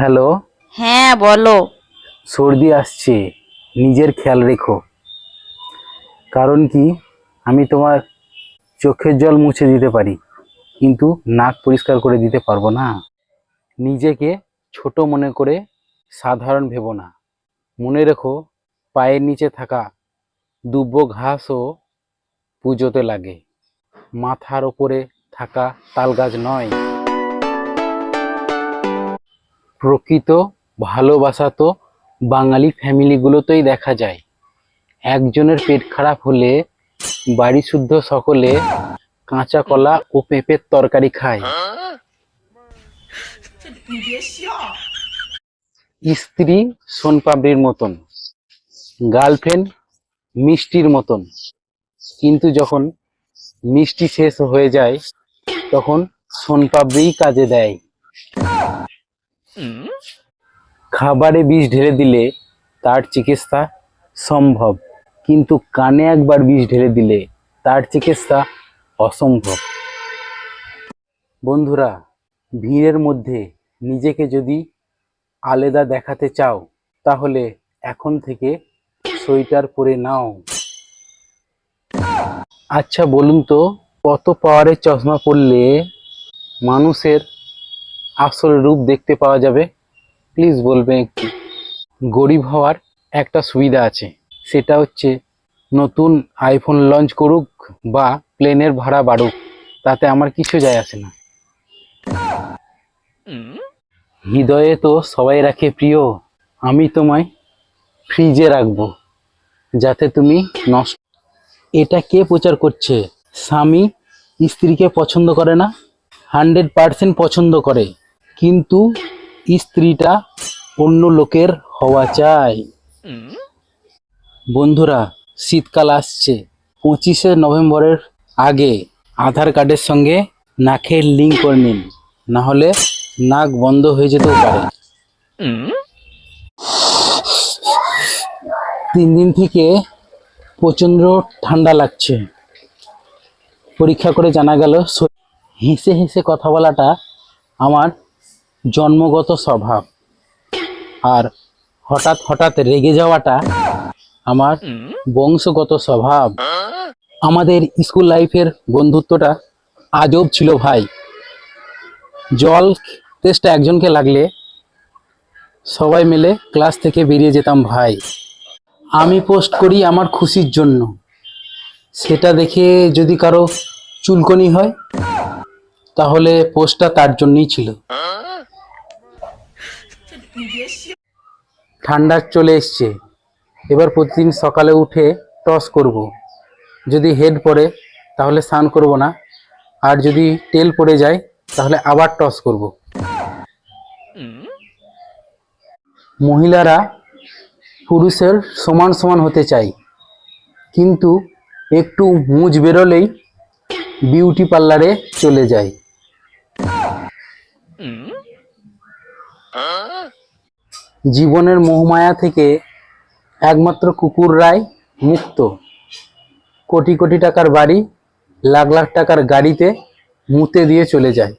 Hello. হ্যাঁ বলো। সর্দি আসছে নিজের খেয়াল রেখো। কারণ কি? আমি তোমার চোখের জল মুছে দিতে পারি কিন্তু নাক পরিষ্কার করে দিতে পারব না। নিজেকে ছোট মনে করে সাধারণ ভেবো না। মনে রেখো পায়ের নিচে থাকা দুব্ব ঘাসও পুজোতে লাগে। মাথার ওপরে থাকা তাল গাছ নয়। প্রকৃত ভালোবাসা তো বাঙালি ফ্যামিলিগুলোতেই দেখা যায়। একজনের পেট খারাপ হলে বাড়ি শুদ্ধ সকলে কাঁচা কলা ও পেঁপের তরকারি খায়। স্ত্রী সোনপাপড়ির মতন, গার্লফ্রেন্ড মিষ্টির মতন। কিন্তু যখন মিষ্টি শেষ হয়ে যায়, তখন সোনপাপড়িই কাজে দেয়। খাবারে বিষ ঢেলে দিলে তার চিকিৎসা সম্ভব, কিন্তু কানে একবার বিষ ঢেলে দিলে তার চিকিৎসা অসম্ভব। বন্ধুরা, ভিড়ের মধ্যে নিজেকে যদি আলাদা দেখাতে চাও, তাহলে এখন থেকে সোয়েটার পরে নাও। আচ্ছা বলুন তো, কত পাওয়ারের চশমা পরলে মানুষের আসল রূপ দেখতে পাওয়া যাবে। প্লিজ বলবেন একটু। গরিব হওয়ার একটা সুবিধা আছে। সেটা হচ্ছে নতুন আইফোন লঞ্চ করুক বা প্লেনের ভাড়া বাড়ুক, তাতে আমার কিছু যায় আসে না। হৃদয়ে তো সবাই রাখে প্রিয়, আমি তোমায় ফ্রিজে রাখব, যাতে তুমি নষ্ট এটা কে প্রচার করছে? স্বামী স্ত্রীকে পছন্দ করে না? হান্ড্রেড পার্সেন্ট পছন্দ করে। কিন্তু স্ত্রীটা অন্য লোকের হওয়া চাই। বন্ধুরা, শীতকাল আসছে। পঁচিশে নভেম্বরের আগে আধার কার্ডের সঙ্গে নাকের লিঙ্ক করে নিন। না হলে নাক বন্ধ হয়ে যেতেও পারে। তিন দিন থেকে প্রচণ্ড ঠান্ডা লাগছে। পরীক্ষা করে জানা গেল হেসে হেসে কথা বলাটা আমার জন্মগত স্বভাব। আর হঠাৎ হঠাৎ রেগে যাওয়াটা আমার বংশগত স্বভাব। আমাদের স্কুল লাইফের বন্ধুত্বটা আজব ছিল ভাই। জল টেস্টটা একজনকে লাগলে সবাই মিলে ক্লাস থেকে বেরিয়ে যেতাম ভাই। আমি পোস্ট করি আমার খুশির জন্য। সেটা দেখে যদি কারও চুলকনি হয়, তাহলে পোস্টটা তার জন্যই ছিল। ঠান্ডা চলে এসছে এবার প্রতিদিন সকালে উঠে টস করব। যদি হেড পড়ে, তাহলে স্নান করব না আর যদি তেল পড়ে যায়, তাহলে আবার টস করব। মহিলারা পুরুষের সমান সমান হতে চায় কিন্তু একটু মুজ বেরোলেই বিউটি পার্লারে চলে যায় জীবনের মোহমায়া থেকে একমাত্র কুকুর রায় মুক্ত। কোটি কোটি টাকার বাড়ি, লাখ লাখ টাকার গাড়িতে মুতে দিয়ে চলে যায়।